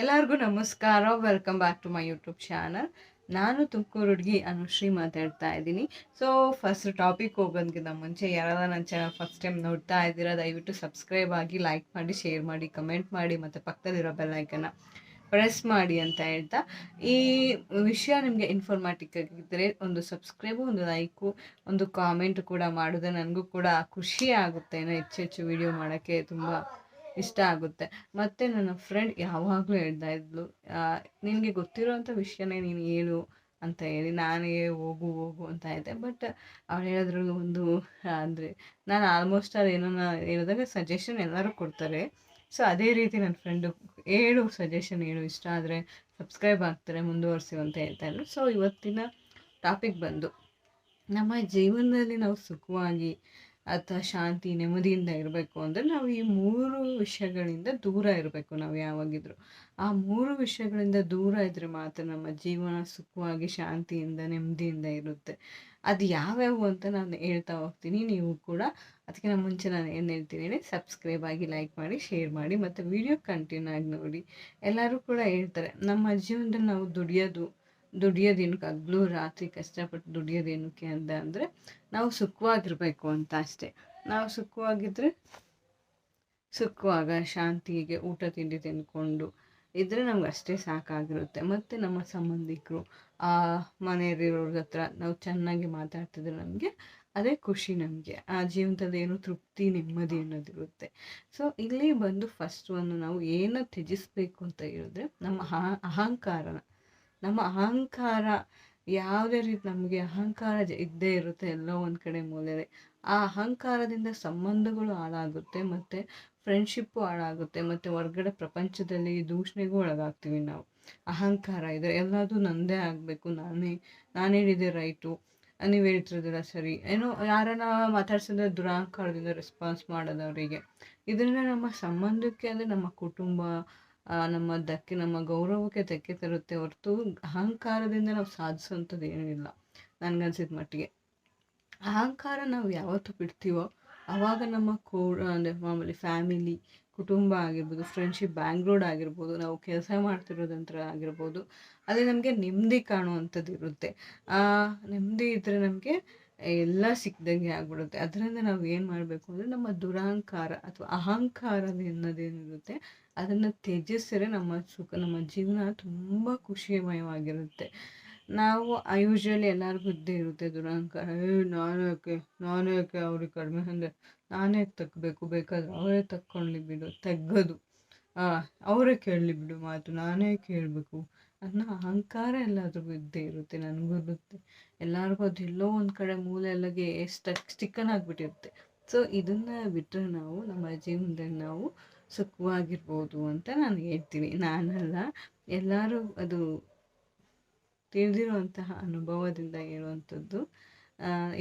ಎಲ್ಲರಿಗೂ ನಮಸ್ಕಾರ. Welcome back to my YouTube channel ನಾನು ತುಮಕೂರು ಹುಡುಗಿ ಅನುಶ್ರೀ ಮಾತಾಡ್ತಾ ಇದ್ದೀನಿ. ಸೊ ಫಸ್ಟ್ ಟಾಪಿಕ್ ಹೋಗೋದಕ್ಕಿಂತ ಮುಂಚೆ ಯಾರಾದ್ರೂ ನನ್ನ ಚಾನಲ್ ಫಸ್ಟ್ ಟೈಮ್ ನೋಡ್ತಾ ಇದ್ದೀರಾ, ದಯವಿಟ್ಟು ಸಬ್ಸ್ಕ್ರೈಬ್ ಆಗಿ ಲೈಕ್ ಮಾಡಿ ಶೇರ್ ಮಾಡಿ ಕಮೆಂಟ್ ಮಾಡಿ, ಮತ್ತು ಪಕ್ಕದಲ್ಲಿರೋ ಬೆಲ್ಲೈಕನ್ನು ಪ್ರೆಸ್ ಮಾಡಿ ಅಂತ ಹೇಳ್ತಾ. ಈ ವಿಷಯ ನಿಮಗೆ ಇನ್ಫಾರ್ಮ್ಯಾಟಿಕ್ ಆಗಿದ್ದರೆ ಒಂದು ಸಬ್ಸ್ಕ್ರೈಬು ಒಂದು ಲೈಕು ಒಂದು ಕಾಮೆಂಟ್ ಕೂಡ ಮಾಡಿದ್ರೆ ನನಗೂ ಕೂಡ ಖುಷಿ ಆಗುತ್ತೆ. ಏನೋ ಹೆಚ್ಚು ಹೆಚ್ಚು ವಿಡಿಯೋ ಮಾಡೋಕ್ಕೆ ತುಂಬ ಇಷ್ಟ ಆಗುತ್ತೆ. ಮತ್ತು ನನ್ನ ಫ್ರೆಂಡ್ ಯಾವಾಗಲೂ ಹೇಳ್ತಾ ಇದ್ಲು ನಿನಗೆ ಗೊತ್ತಿರೋವಂಥ ವಿಷಯನೇ ನೀನು ಹೇಳು ಅಂತ ಹೇಳಿ, ನಾನೇ ಹೋಗು ಹೋಗು ಅಂತ ಇದ್ದೆ ಬಟ್ ಅವಳು ಹೇಳೋದ್ರಲ್ಲಿ ಒಂದು ಅಂದರೆ ನಾನು ಆಲ್ಮೋಸ್ಟ್ ಅದು ಏನೋ ಹೇಳಿದಾಗ ಸಜೆಷನ್ ಎಲ್ಲರೂ ಕೊಡ್ತಾರೆ. ಸೊ ಅದೇ ರೀತಿ ನನ್ನ ಫ್ರೆಂಡು ಹೇಳು ಸಜೆಷನ್ ಹೇಳು. ಇಷ್ಟ ಆದರೆ ಸಬ್ಸ್ಕ್ರೈಬ್ ಆಗ್ತಾರೆ, ಮುಂದುವರಿಸಿ ಅಂತ ಹೇಳ್ತಾ ಇದ್ರು ಸೊ ಇವತ್ತಿನ ಟಾಪಿಕ್ ಬಂದು, ನಮ್ಮ ಜೀವನದಲ್ಲಿ ನಾವು ಸುಖವಾಗಿ ಅಥವಾ ಶಾಂತಿ, ನೆಮ್ಮದಿಯಿಂದ ಇರಬೇಕು ಅಂದರೆ ನಾವು ಈ ಮೂರು ವಿಷಯಗಳಿಂದ ದೂರ ಇರಬೇಕು ನಾವು ಯಾವಾಗಿದ್ರು. ಆ ಮೂರು ವಿಷಯಗಳಿಂದ ದೂರ ಇದ್ದರೆ ಮಾತ್ರ ನಮ್ಮ ಜೀವನ ಸುಖವಾಗಿ ಶಾಂತಿಯಿಂದ, ನೆಮ್ಮದಿಯಿಂದ ಇರುತ್ತೆ. ಅದು ಯಾವ್ಯಾವು ಅಂತ ನಾನು ಹೇಳ್ತಾ ಹೋಗ್ತೀನಿ. ನೀವು ಕೂಡ ಅದಕ್ಕಿಂತ ಮುಂಚೆ ನಾನು ಏನು ಹೇಳ್ತೀನಿ ಹೇಳಿ ಸಬ್ಸ್ಕ್ರೈಬ್ ಆಗಿ ಲೈಕ್ ಮಾಡಿ ಶೇರ್ ಮಾಡಿ, ಮತ್ತು ವಿಡಿಯೋ ಕಂಟಿನ್ಯೂ ಆಗಿ ನೋಡಿ. ಎಲ್ಲರೂ ಕೂಡ ಹೇಳ್ತಾರೆ, ನಮ್ಮ ಜೀವನದಲ್ಲಿ ನಾವು ದುಡಿಯೋದು ದುಡಿಯೋದೇನಕ್ಕೆ ಹಗ್ಲು ರಾತ್ರಿ ಕಷ್ಟಪಟ್ಟು ದುಡಿಯೋದೇನಕ್ಕೆ ಅಂತ ಅಂದರೆ ನಾವು ಸುಖವಾಗಿರ್ಬೇಕು ಅಂತ ಅಷ್ಟೇ. ನಾವು ಸುಖವಾಗಿದ್ದರೆ ಸುಖವಾಗ ಶಾಂತಿಗೆ ಊಟ, ತಿಂಡಿ ತಿಂದ್ಕೊಂಡು ಇದ್ದರೆ ನಮ್ಗೆ ಅಷ್ಟೇ ಸಾಕಾಗಿರುತ್ತೆ. ಮತ್ತು ನಮ್ಮ ಸಂಬಂಧಿಕರು, ಆ ಮನೆಯಲ್ಲಿರೋರ ಹತ್ರ ನಾವು ಚೆನ್ನಾಗಿ ಮಾತಾಡ್ತಿದ್ರೆ ನಮಗೆ ಅದೇ ಖುಷಿ ನಮಗೆ. ಆ ಜೀವನದಲ್ಲಿ ಏನು ತೃಪ್ತಿ, ನೆಮ್ಮದಿ ಅನ್ನೋದಿರುತ್ತೆ ಸೊ ಇಲ್ಲಿ ಬಂದು ಫಸ್ಟ್ ಒಂದು ನಾವು ಏನು ತ್ಯಜಿಸ್ಬೇಕು ಅಂತ ಹೇಳಿದ್ರೆ ನಮ್ಮ ಅಹಂಕಾರನ ನಮ್ಮ ಅಹಂಕಾರ ಯಾವುದೇ ರೀತಿ ನಮಗೆ ಅಹಂಕಾರ ಇದ್ದೇ ಇರುತ್ತೆ ಎಲ್ಲೋ ಒಂದು ಕಡೆ ಮೂಲೆಯಲ್ಲಿ. ಆ ಅಹಂಕಾರದಿಂದ ಸಂಬಂಧಗಳು ಹಾಳಾಗುತ್ತೆ ಮತ್ತು ಫ್ರೆಂಡ್ಶಿಪ್ಪು ಹಾಳಾಗುತ್ತೆ ಮತ್ತು ಹೊರ್ಗಡೆ ಪ್ರಪಂಚದಲ್ಲಿ ದೂಷಣೆಗೂ ಒಳಗಾಗ್ತೀವಿ ನಾವು. ಅಹಂಕಾರ ಇದೆ ಎಲ್ಲದೂ ನನ್ನದೇ ಆಗಬೇಕು. ನಾನೇ, ನಾನು ಹೇಳಿದೆ ರೈಟು ನೀವು ಹೇಳ್ತಿರೋದಿಲ್ಲ ಸರಿ. ಏನೋ ಯಾರನ್ನ ಮಾತಾಡ್ಸಿದ್ರೆ ದುರಹಂಕಾರದಿಂದ ರೆಸ್ಪಾನ್ಸ್ ಮಾಡೋದು ಅವರಿಗೆ ಇದರಿಂದ ನಮ್ಮ ಸಂಬಂಧಕ್ಕೆ ಅಂದರೆ ನಮ್ಮ ಕುಟುಂಬ ನಮ್ಮ ಧಕ್ಕೆ ನಮ್ಮ ಗೌರವಕ್ಕೆ ಧಕ್ಕೆ ತರುತ್ತೆ ಹೊರತು ಅಹಂಕಾರದಿಂದ ನಾವು ಸಾಧಿಸುವಂಥದ್ದು ಏನೂ ಇಲ್ಲ. ನನಗನ್ಸಿದ ಮಟ್ಟಿಗೆ. ಅಹಂಕಾರ ನಾವು ಯಾವತ್ತು ಬಿಡ್ತೀವೋ ಆವಾಗ ನಮ್ಮ ಕೋ, ಅಂದರೆ ಮಾಮೂಲಿ ಫ್ಯಾಮಿಲಿ, ಕುಟುಂಬ ಆಗಿರ್ಬೋದು, ಫ್ರೆಂಡ್ಶಿಪ್ ಬ್ಯಾಂಗ್ಳೂರ್ ಆಗಿರ್ಬೋದು, ನಾವು ಕೆಲಸ ಮಾಡ್ತಿರೋದಂತರ ಆಗಿರ್ಬೋದು, ಅಲ್ಲಿ ನಮಗೆ ನೆಮ್ಮದಿ ಕಾಣುವಂಥದ್ದು ಇರುತ್ತೆ. ನೆಮ್ಮದಿ ಇದ್ದರೆ ನಮಗೆ ಎಲ್ಲ ಸಿಕ್ಕದಂಗೆ ಆಗ್ಬಿಡುತ್ತೆ. ಅದರಿಂದ ನಾವು ಏನು ಮಾಡಬೇಕು ಅಂದರೆ ನಮ್ಮ ದುರಹಂಕಾರ ಅಥವಾ ಅಹಂಕಾರ ಅನ್ನೋದೇನಿರುತ್ತೆ ಅದನ್ನು ತ್ಯಜಿಸಿದ್ರೆ ನಮ್ಮ ಸುಖ, ನಮ್ಮ ಜೀವನ ತುಂಬ ಖುಷಿಮಯವಾಗಿರುತ್ತೆ. ನಾವು ಯೂಶ್ವಲಿ ಎಲ್ಲರಿಗೂ ಇದ್ದೇ ಇರುತ್ತೆ ದುರಹಂಕಾರ ಏ, ನಾನು ಯಾಕೆ ನಾನು ಯಾಕೆ ಅವ್ರಿಗೆ ಕಡಿಮೆ ಅಂದರೆ ನಾನೇ ತಕ್ಕಬೇಕು ಬೇಕಾದ್ರೆ ಅವರೇ ತಕ್ಕೊಳ್ಳಿ ಬಿಡು ತೆಗ್ಗೋದು ಅವರೇ ಕೇಳಲಿ ಬಿಡು ಮಾತು, ನಾನೇ ಕೇಳಬೇಕು ಅನ್ನೋ ಅಹಂಕಾರ ಎಲ್ಲಾದ್ರೂ ಇದ್ದೇ ಇರುತ್ತೆ, ನನಗೂ ಇರುತ್ತೆ. ಎಲ್ಲರಿಗೂ ಅದು ಎಲ್ಲೋ ಒಂದು ಕಡೆ ಮೂಲೆಯಲ್ಲಿಗೆ ಸ್ಟಕ್ ಸ್ಟಿಕ್ಕನ್ ಆಗಿಬಿಟ್ಟಿರುತ್ತೆ ಸೊ ಇದನ್ನು ಬಿಟ್ಟರೆ ನಾವು ನಮ್ಮ ಜೀವನದಲ್ಲಿ ನಾವು ಸುಖವಾಗಿರ್ಬೋದು ಅಂತ ನಾನು ಹೇಳ್ತೀನಿ. ನಾನಲ್ಲ, ಎಲ್ಲರೂ ಅದು ತಿಳಿದಿರುವಂತಹ ಅನುಭವದಿಂದ ಹೇಳುವಂಥದ್ದು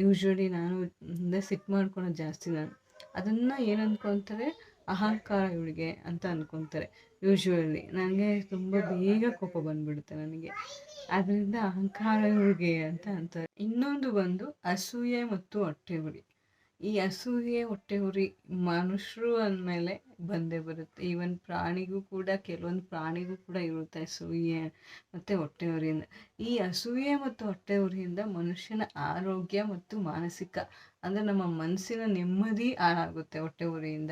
ಯೂಶ್ವಲಿ ನಾನು ಹಿಂದೆ ಸಿಟ್ಟು ಮಾಡ್ಕೊಳೋದು ಜಾಸ್ತಿ ನಾನು. ಅದನ್ನು ಏನು ಅಂದ್ಕೊತಾರೆ ಅಹಂಕಾರ ಇವಳಿಗೆ ಅಂತ ಅಂದ್ಕೊತಾರೆ ಯೂಶ್ವಲಿ ನನಗೆ ತುಂಬ ಬೇಗ ಕೋಪ ಬಂದ್ಬಿಡುತ್ತೆ ನನಗೆ. ಅದರಿಂದ ಅಹಂಕಾರ ಇವಳಿಗೆ ಅಂತ ಅಂತಾರೆ. ಇನ್ನೊಂದು ಬಂದು ಅಸೂಯೆ ಮತ್ತು ಹೊಟ್ಟೆ ಉರಿ. ಈ ಅಸೂಯೆ ಹೊಟ್ಟೆ ಉರಿ ಮನುಷ್ಯರು ಅಂದಮೇಲೆ ಬಂದೇ ಬರುತ್ತೆ. ಈವನ್ ಪ್ರಾಣಿಗೂ ಕೂಡ, ಕೆಲವೊಂದು ಪ್ರಾಣಿಗೂ ಕೂಡ ಇರುತ್ತೆ ಅಸೂಯೆ ಮತ್ತು ಹೊಟ್ಟೆ ಉರಿಯಿಂದ. ಈ ಅಸೂಯೆ ಮತ್ತು ಹೊಟ್ಟೆ ಉರಿಯಿಂದ ಮನುಷ್ಯನ ಆರೋಗ್ಯ ಮತ್ತು ಮಾನಸಿಕ, ಅಂದರೆ ನಮ್ಮ ಮನಸ್ಸಿನ ನೆಮ್ಮದಿ ಹಾಳಾಗುತ್ತೆ ಹೊಟ್ಟೆ ಉರಿಯಿಂದ.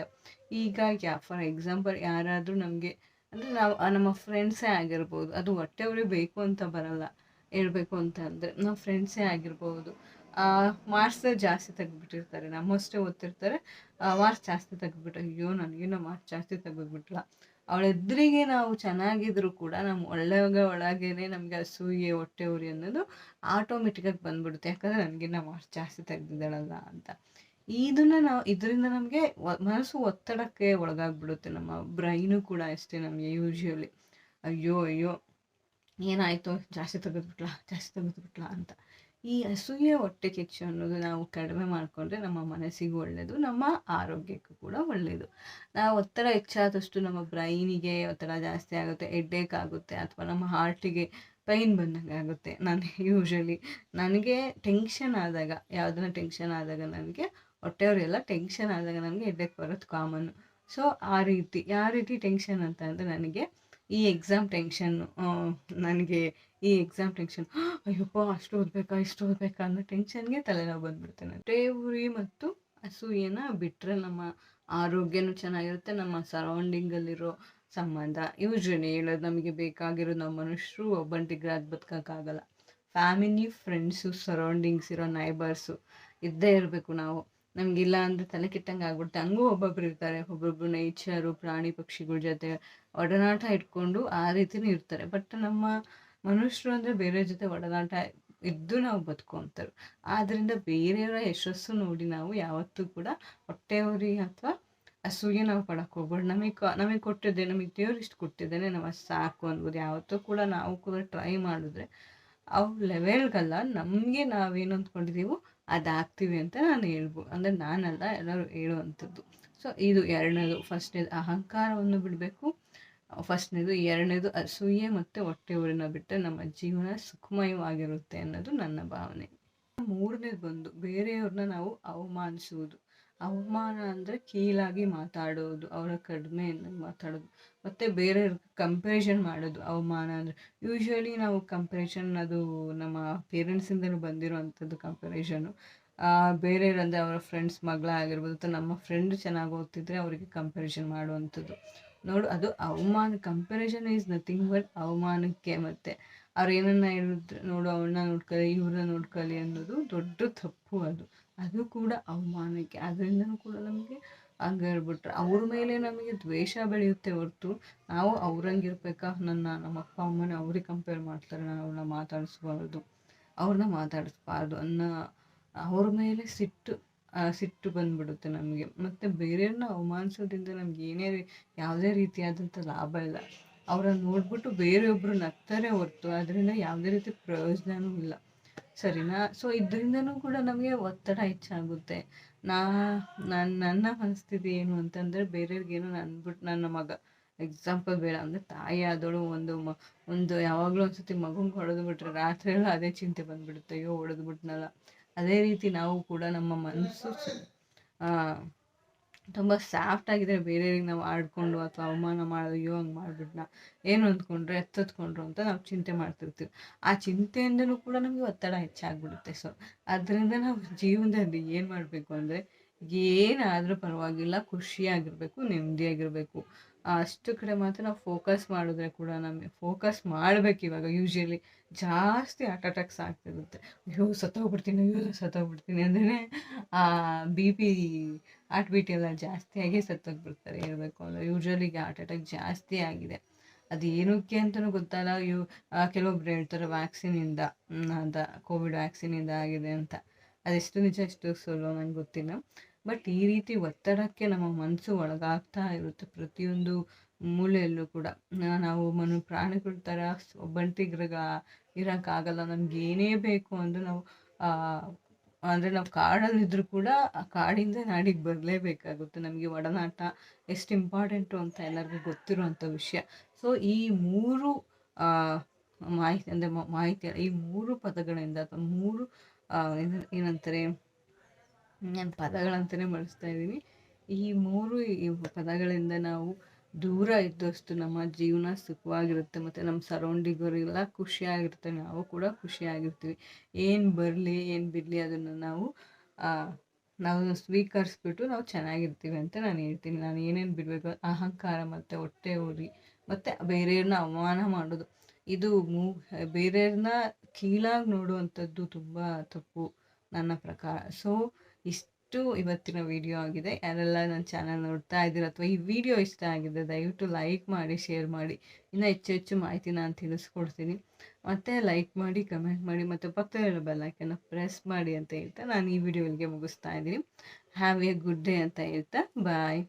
ಈಗ ಯಾ ಫಾರ್ ಎಕ್ಸಾಂಪಲ್ ಯಾರಾದರೂ ನಮಗೆ, ಅಂದರೆ ನಾವು ನಮ್ಮ ಫ್ರೆಂಡ್ಸೇ ಆಗಿರ್ಬೋದು, ಅದು ಹೊಟ್ಟೆ ಉರಿ ಬೇಕು ಅಂತ ಬರಲ್ಲ, ಹೇಳ್ಬೇಕು ಅಂತ ಅಂದರೆ, ನಾವು ಫ್ರೆಂಡ್ಸೇ ಆಗಿರ್ಬೋದು ಮಾರ್ಕ್ಸ್ ಜಾಸ್ತಿ ತೆಗೆದ್ಬಿಟ್ಟಿರ್ತಾರೆ. ನಮ್ಮಷ್ಟೇ ಓದ್ತಿರ್ತಾರೆ. ಮಾರ್ಕ್ಸ್ ಜಾಸ್ತಿ ತೆಗೆದ್ಬಿಟ್ಟು ಅಯ್ಯೋ, ನನಗೇನೋ ಮಾರ್ಕ್ಸ್ ಜಾಸ್ತಿ ತೆಗೆದ್ಬಿಟ್ಲ? ಅವಳ ಎದುರಿಗೆ ನಾವು ಚೆನ್ನಾಗಿದ್ರು ಕೂಡ ನಮ್ಮ ಒಳಗೆ ಒಳಗೇನೆ ನಮಗೆ ಅಸೂಯೆ ಹೊಟ್ಟೆ ಉರಿ ಅನ್ನೋದು ಆಟೋಮೆಟಿಕಾಗಿ ಬಂದ್ಬಿಡುತ್ತೆ. ಯಾಕಂದರೆ ನನಗಿನ್ನ ಮಾರ್ಕ್ಸ್ ಜಾಸ್ತಿ ತೆಗೆದಿದ್ದಾಳಲ್ಲ ಅಂತ. ಇದನ್ನ ನಾವು, ಇದರಿಂದ ನಮಗೆ ಮನಸ್ಸು ಒತ್ತಡಕ್ಕೆ ಒಳಗಾಗ್ಬಿಡುತ್ತೆ. ನಮ್ಮ ಬ್ರೈನು ಕೂಡ ಅಷ್ಟೇ ನಮಗೆ ಯೂಶ್ವಲಿ ಅಯ್ಯೋ ಅಯ್ಯೋ, ಏನಾಯಿತು? ಜಾಸ್ತಿ ತೆಗೆದ್ಬಿಟ್ಲಾ? ಜಾಸ್ತಿ ತೆಗೆದ್ಬಿಟ್ಲಾ ಅಂತ. ಈ ಅಸೂಯೆ ಹೊಟ್ಟೆ ಕೆಚ್ಚು ಅನ್ನೋದು ನಾವು ಕಡಿಮೆ ಮಾಡಿಕೊಂಡ್ರೆ ನಮ್ಮ ಮನಸ್ಸಿಗೂ ಒಳ್ಳೆಯದು ನಮ್ಮ ಆರೋಗ್ಯಕ್ಕೂ ಕೂಡ ಒಳ್ಳೆಯದು ನಾವು ಒತ್ತಡ ಹೆಚ್ಚಾದಷ್ಟು ನಮ್ಮ ಬ್ರೈನಿಗೆ ಒತ್ತಡ ಜಾಸ್ತಿ ಆಗುತ್ತೆ ಹೆಡ್ಡೇಕ್ ಆಗುತ್ತೆ ಅಥವಾ ನಮ್ಮ ಹಾರ್ಟಿಗೆ ಪೈನ್ ಬಂದಂಗೆ ಆಗುತ್ತೆ. ನಾನು ಯೂಶ್ವಲಿ ನನಗೆ ಟೆನ್ಷನ್ ಆದಾಗ, ಯಾವುದನ್ನ ಟೆನ್ಷನ್ ಆದಾಗ ನನಗೆ ಹೊಟ್ಟೆಯವರೆಲ್ಲ ಟೆನ್ಷನ್ ಆದಾಗ ನನಗೆ ಹೆಡ್ಡೇಕ್ ಬರೋದು ಕಾಮನ್ನು ಸೊ ಆ ರೀತಿ ಯಾವ ರೀತಿ ಟೆನ್ಷನ್ ಅಂತ ಅಂದರೆ ನನಗೆ ಈ ಎಕ್ಸಾಮ್ ಟೆನ್ಷನ್ನು ನನಗೆ ಈ ಎಕ್ಸಾಮ್ ಟೆನ್ಷನ್ ಅಯ್ಯಪ್ಪ, ಅಷ್ಟು ಓದಬೇಕಾ, ಇಷ್ಟು ಓದಬೇಕಾ? ಅನ್ನೋ ಟೆನ್ಷನ್ಗೆ ತಲೆನೋವು ಬಂದ್ಬಿಡ್ತೇನೆ ನಾನು ಉರಿ ಮತ್ತು ಅಸೂಯೆನ ಬಿಟ್ಟರೆ ನಮ್ಮ ಆರೋಗ್ಯನೂ ಚೆನ್ನಾಗಿರುತ್ತೆ, ನಮ್ಮ ಸರೌಂಡಿಂಗಲ್ಲಿರೋ ಸಂಬಂಧ. ಯೂಶ್ವಲಿ ಹೇಳೋದು ನಮಗೆ ಬೇಕಾಗಿರೋದು ನಮ್ಮ ಮನುಷ್ಯರು ಒಬ್ಬಂಟಿಗ್ರಾದ್ ಬದುಕೋಕ್ಕಾಗಲ್ಲ. ಫ್ಯಾಮಿಲಿ ಫ್ರೆಂಡ್ಸು ಸರೌಂಡಿಂಗ್ಸ್ ಇರೋ ನೈಬರ್ಸು ಇದ್ದೇ ಇರಬೇಕು ನಾವು. ನಮಗಿಲ್ಲ ಅಂದರೆ ತಲೆ ಕೆಟ್ಟಂಗೆ ಆಗ್ಬಿಡುತ್ತೆ. ಹಂಗೂ ಒಬ್ಬೊಬ್ರು ಇರ್ತಾರೆ. ಒಬ್ಬೊಬ್ರು ನೇಚರು ಪ್ರಾಣಿ ಪಕ್ಷಿಗಳ ಜೊತೆ ಒಡನಾಟ ಇಟ್ಕೊಂಡು ಆ ರೀತಿನೂ ಇರ್ತಾರೆ. ಬಟ್ ನಮ್ಮ ಮನುಷ್ಯರು ಅಂದರೆ ಬೇರೆ ಜೊತೆ ಒಡನಾಟ ಇದ್ದು ನಾವು ಬದುಕೊಂತಾರೆ. ಆದ್ದರಿಂದ ಬೇರೆಯವರ ಯಶಸ್ಸು ನೋಡಿ ನಾವು ಯಾವತ್ತೂ ಕೂಡ ಹೊಟ್ಟೆಯವರಿ ಅಥವಾ ಹಸುವಿಗೆ ನಾವು ಪಡಕ್ಕೆ ಹೋಗ್ಬಾರ್ದು ನಮಗೆ ನಮಗೆ ಕೊಟ್ಟಿದ್ದೆ, ನಮಗೆ ದೇವ್ರು ಇಷ್ಟು ಕೊಟ್ಟಿದ್ದೇನೆ ನಾವು ಸಾಕು ಅನ್ಬೋದು. ಯಾವತ್ತೂ ಕೂಡ ನಾವು ಕೂಡ ಟ್ರೈ ಮಾಡಿದ್ರೆ ಅವು ಲೆವೆಲ್ಗಲ್ಲ ನಮಗೆ ನಾವೇನು ಅಂದ್ಕೊಂಡಿದ್ದೀವೋ ಅದಾಗ್ತೀವಿ ಅಂತ ನಾನು ಹೇಳ್ಬೋದು ಅಂದರೆ ನಾನಲ್ಲ, ಎಲ್ಲರೂ ಹೇಳುವಂಥದ್ದು. ಸೊ ಇದು ಎರಡನೇದು. ಫಸ್ಟ್ನೇದು ಅಹಂಕಾರವನ್ನು ಬಿಡಬೇಕು. ಫಸ್ಟ್ನೇದು, ಎರಡನೇದು ಅಸೂಯೆ ಮತ್ತು ಹೊಟ್ಟೆ ಊರಿನ ಬಿಟ್ಟರೆ ನಮ್ಮ ಜೀವನ ಸುಖಮಯವಾಗಿರುತ್ತೆ ಅನ್ನೋದು ನನ್ನ ಭಾವನೆ. ಮೂರನೇದು ಬಂದು, ಬೇರೆಯವ್ರನ್ನ ನಾವು ಅವಮಾನಿಸುವುದು. ಅವಮಾನ ಅಂದರೆ ಕೀಳಾಗಿ ಮಾತಾಡೋದು, ಅವರ ಕಡಿಮೆ ಮಾತಾಡೋದು. ಮತ್ತು ಬೇರೆ ಕಂಪ್ಯಾರಿಸನ್ ಮಾಡೋದು, ಅವಮಾನ ಅಂದರೆ. ಯೂಶ್ವಲಿ ನಾವು ಕಂಪ್ಯಾರಿಸನ್ ಅದು ನಮ್ಮ ಪೇರೆಂಟ್ಸಿಂದಲೂ ಬಂದಿರೋ ಅಂಥದ್ದು ಕಂಪ್ಯಾರಿಸನ್ನು ಬೇರೆಯವರಂದರೆ ಅವರ ಫ್ರೆಂಡ್ಸ್ ಮಗಳಾಗಿರ್ಬೋದು, ಅಥವಾ ನಮ್ಮ ಫ್ರೆಂಡ್ ಚೆನ್ನಾಗಿ ಓದ್ತಿದ್ರೆ ಅವರಿಗೆ ಕಂಪ್ಯಾರಿಸನ್ ಮಾಡುವಂಥದ್ದು. ನೋಡು, ಅದು ಅವಮಾನ ಕಂಪ್ಯಾರಿಸನ್ ಈಸ್ ನಥಿಂಗ್ ಬಟ್ ಅವಮಾನಕ್ಕೆ ಮತ್ತು. ಅವ್ರು ಏನನ್ನ ಹೇಳಿದ್ರೆ, ನೋಡು ಅವನ್ನ ನೋಡ್ಕೊಳ್ಳಿ ಇವ್ರನ್ನ ನೋಡ್ಕೊಳ್ಳಿ ಅನ್ನೋದು ದೊಡ್ಡ ತಪ್ಪು ಅದು. ಅದು ಕೂಡ ಅವಮಾನಕ್ಕೆ, ಅದರಿಂದನೂ ಕೂಡ ನಮಗೆ ಹಂಗೆ ಹೇಳ್ಬಿಟ್ರೆ. ಅವ್ರ ಮೇಲೆ ನಮಗೆ ದ್ವೇಷ ಬೆಳೆಯುತ್ತೆ ಹೊರತು ನಾವು ಅವ್ರಂಗಿರ್ಬೇಕಾ? ನನ್ನ ನಮ್ಮ ಅಪ್ಪ, ಅಮ್ಮನ ಅವ್ರಿಗೆ ಕಂಪೇರ್ ಮಾಡ್ತಾರೆ ನಾನು ಅವ್ರನ್ನ ಮಾತಾಡಿಸ್ಬಾರ್ದು. ಅವ್ರನ್ನ ಮಾತಾಡಿಸ್ಬಾರ್ದು ಅನ್ನೋ ಅವ್ರ ಮೇಲೆ ಸಿಟ್ಟು ಸಿಟ್ಟು ಬಂದ್ಬಿಡುತ್ತೆ ನಮಗೆ. ಮತ್ತು ಬೇರೆಯವ್ರನ್ನ ಅವಮಾನಿಸೋದ್ರಿಂದ ನಮ್ಗೆ ಏನೇ ಯಾವುದೇ ರೀತಿಯಾದಂಥ ಲಾಭ ಇಲ್ಲ. ಅವ್ರನ್ನ ನೋಡ್ಬಿಟ್ಟು ಬೇರೆಯೊಬ್ಬರು ನಗ್ತಾರೆ ಹೊರ್ತು, ಅದರಿಂದ ಯಾವುದೇ ರೀತಿ ಪ್ರಯೋಜನವೂ ಇಲ್ಲ. ಸರಿನಾ? ಸೊ ಇದರಿಂದನೂ ಕೂಡ ನಮಗೆ ಒತ್ತಡ ಹೆಚ್ಚಾಗುತ್ತೆ. ನಾ ನನ್ನ ನನ್ನ ಮನಸ್ಥಿತಿ ಏನು ಅಂತಂದರೆ ಬೇರೆಯವ್ರಿಗೇನು ಅಂದ್ಬಿಟ್ಟು ನನ್ನ ಮಗ ಎಕ್ಸಾಂಪಲ್ ಬೇಡ. ಅಂದರೆ ತಾಯಿ ಆದಳು ಒಂದು ಒಂದು ಯಾವಾಗಲೂ ಒಂದ್ಸತಿ ಮಗುಂಗೆ ಹೊಡೆದು ಬಿಟ್ರೆ ರಾತ್ರಿ ಎಲ್ಲ ಅದೇ ಚಿಂತೆ ಬಂದ್ಬಿಡುತ್ತೆ. ಅಯ್ಯೋ, ಹೊಡೆದು ಬಿಟ್ನಲ್ಲ. ಅದೇ ರೀತಿ ನಾವು ಕೂಡ ನಮ್ಮ ಮನಸ್ಸು ತುಂಬ ಸಾಫ್ಟ್ ಆಗಿದ್ರೆ ಬೇರೆಯವ್ರಿಗೆ ನಾವು ಆಡ್ಕೊಂಡು ಅಥವಾ ಅವಮಾನ ಮಾಡೋದು ಅಯ್ಯೋ ಹಂಗೆ ಮಾಡಿಬಿಟ್ನ, ಏನು ಅಂದ್ಕೊಂಡ್ರೆ, ಎತ್ತತ್ಕೊಂಡ್ರು ಅಂತ ನಾವು ಚಿಂತೆ ಮಾಡ್ತಿರ್ತೀವಿ. ಆ ಚಿಂತೆಯಿಂದಲೂ ಕೂಡ ನಮಗೆ ಒತ್ತಡ ಹೆಚ್ಚಾಗ್ಬಿಡುತ್ತೆ. ಸೊ ಅದರಿಂದ ನಾವು ಜೀವನದಲ್ಲಿ ಏನು ಮಾಡಬೇಕು ಅಂದರೆ, ಏನಾದರೂ ಪರವಾಗಿಲ್ಲ, ಖುಷಿಯಾಗಿರಬೇಕು, ನೆಮ್ಮದಿಯಾಗಿರಬೇಕು. ಅಷ್ಟು ಕಡೆ ಮಾತ್ರ ನಾವು ಫೋಕಸ್ ಮಾಡಿದ್ರೆ ಕೂಡ ನಮಗೆ ಫೋಕಸ್ ಮಾಡಬೇಕು ಇವಾಗ. ಯೂಶ್ವಲಿ ಜಾಸ್ತಿ ಹಾರ್ಟ್ ಅಟ್ಯಾಕ್ಸ್ ಆಗ್ತಿರುತ್ತೆ. ಅಯ್ಯೋ ಸತ್ತೋಗ್ಬಿಡ್ತೀನಿ ಅಯ್ಯೋ ಸತ್ತೋಗ್ಬಿಡ್ತೀನಿ ಅಂದ್ರೆ ಆ ಬಿ ಪಿ ಹಾರ್ಟ್ ಬೀಟ್ ಎಲ್ಲ ಜಾಸ್ತಿಯಾಗಿ ಸತ್ತೋಗ್ಬಿಡ್ತಾರೆ ಹೇಳಬೇಕು ಅಂದರೆ ಯೂಶ್ವಲಿ ಹಾರ್ಟ್ ಅಟ್ಯಾಕ್ ಜಾಸ್ತಿ ಆಗಿದೆ. ಅದು ಏನಕ್ಕೆ ಅಂತಲೂ ಗೊತ್ತಲ್ಲ. ಇವು ಕೆಲವೊಬ್ರು ಹೇಳ್ತಾರೆ ವ್ಯಾಕ್ಸಿನಿಂದ ಅಂತ ಕೋವಿಡ್ ವ್ಯಾಕ್ಸಿನಿಂದ ಆಗಿದೆ ಅಂತ. ಅದೆಷ್ಟು ನಿಜ ಎಷ್ಟು ಸುಲಭ ನಂಗೆ ಗೊತ್ತಿಲ್ಲ. ಬಟ್ ಈ ರೀತಿ ಒತ್ತಡಕ್ಕೆ ನಮ್ಮ ಮನಸ್ಸು ಒಳಗಾಗ್ತಾ ಇರುತ್ತೆ ಪ್ರತಿಯೊಂದು ಮೂಲೆಯಲ್ಲೂ ಕೂಡ. ನಾವು ಮನು ಪ್ರಾಣಿಗಳ ಥರ ಒಬ್ಬಂಟಿಗ್ರಗ ಇರೋಕ್ಕಾಗಲ್ಲ. ನಮ್ಗೆ ಏನೇ ಬೇಕು ಅಂದರೆ ನಾವು ಅಂದರೆ ನಾವು ಕಾಡಲ್ಲಿದ್ದರೂ ಕೂಡ ಆ ಕಾಡಿಂದ ನಾಡಿಗೆ ಬರಲೇಬೇಕಾಗುತ್ತೆ. ನಮಗೆ ಒಡನಾಟ ಎಷ್ಟು ಇಂಪಾರ್ಟೆಂಟು ಅಂತ ಎಲ್ಲರಿಗೂ ಗೊತ್ತಿರುವಂಥ ವಿಷಯ. ಸೊ ಈ ಮೂರು ಮಾಹಿತಿ ಅಂದರೆ ಮಾಹಿತಿ ಈ ಮೂರು ಪದಗಳಿಂದ ಅಥವಾ ಮೂರು ಏನಂತಾರೆ ಪದಗಳಂತಲೇ ಬಳಸ್ತಾ ಇದ್ದೀನಿ. ಈ ಮೂರು ಪದಗಳಿಂದ ನಾವು ದೂರ ಇದ್ದಷ್ಟು ನಮ್ಮ ಜೀವನ ಸುಖವಾಗಿರುತ್ತೆ ಮತ್ತು ನಮ್ಮ ಸರೌಂಡಿಂಗವರೆಲ್ಲ ಖುಷಿಯಾಗಿರುತ್ತೆ. ನಾವು ಕೂಡ ಖುಷಿಯಾಗಿರ್ತೀವಿ. ಏನು ಬರಲಿ, ಏನು ಬಿಡಲಿ ಅದನ್ನು ನಾವು ನಾವು ಸ್ವೀಕರಿಸ್ಬಿಟ್ಟು ನಾವು ಚೆನ್ನಾಗಿರ್ತೀವಿ ಅಂತ ನಾನು ಹೇಳ್ತೀನಿ. ನಾನು ಏನೇನು ಬಿಡಬೇಕು? ಅಹಂಕಾರ ಮತ್ತು ಹೊಟ್ಟೆ ಉರಿ ಮತ್ತು ಬೇರೆಯವ್ರನ್ನ ಅವಮಾನ ಮಾಡೋದು. ಇದು ಮೂ, ಬೇರೆಯವ್ರನ್ನ ಕೀಳಾಗಿ ನೋಡುವಂಥದ್ದು ತುಂಬ ತಪ್ಪು ನನ್ನ ಪ್ರಕಾರ. ಸೊ ಇಷ್ಟು ಇವತ್ತಿನ ವಿಡಿಯೋ ಆಗಿದೆ. ಯಾರೆಲ್ಲ ನನ್ನ ಚಾನಲ್ ನೋಡ್ತಾ ಇದ್ದೀರ ಅಥವಾ ಈ ವಿಡಿಯೋ ಇಷ್ಟ ಆಗಿದೆ, ದಯವಿಟ್ಟು ಲೈಕ್ ಮಾಡಿ ಶೇರ್ ಮಾಡಿ. ಇನ್ನೂ ಹೆಚ್ಚು ಹೆಚ್ಚು ಮಾಹಿತಿ ನಾನು ತಿಳಿಸ್ಕೊಡ್ತೀನಿ. ಮತ್ತೆ ಲೈಕ್ ಮಾಡಿ ಕಮೆಂಟ್ ಮಾಡಿ, ಮತ್ತು ಪಕ್ಕದಲ್ಲಿರೋ ಬೆಲ್ಲೈಕನ್ನು ಪ್ರೆಸ್ ಮಾಡಿ ಅಂತ ಹೇಳ್ತಾ ನಾನು ಈ ವಿಡಿಯೋ ಇಲ್ಲಿಗೆ ಮುಗಿಸ್ತಾ ಇದ್ದೀನಿ. ಹ್ಯಾವ್ ಎ ಗುಡ್ ಡೇ ಅಂತ ಹೇಳ್ತಾ ಬಾಯ್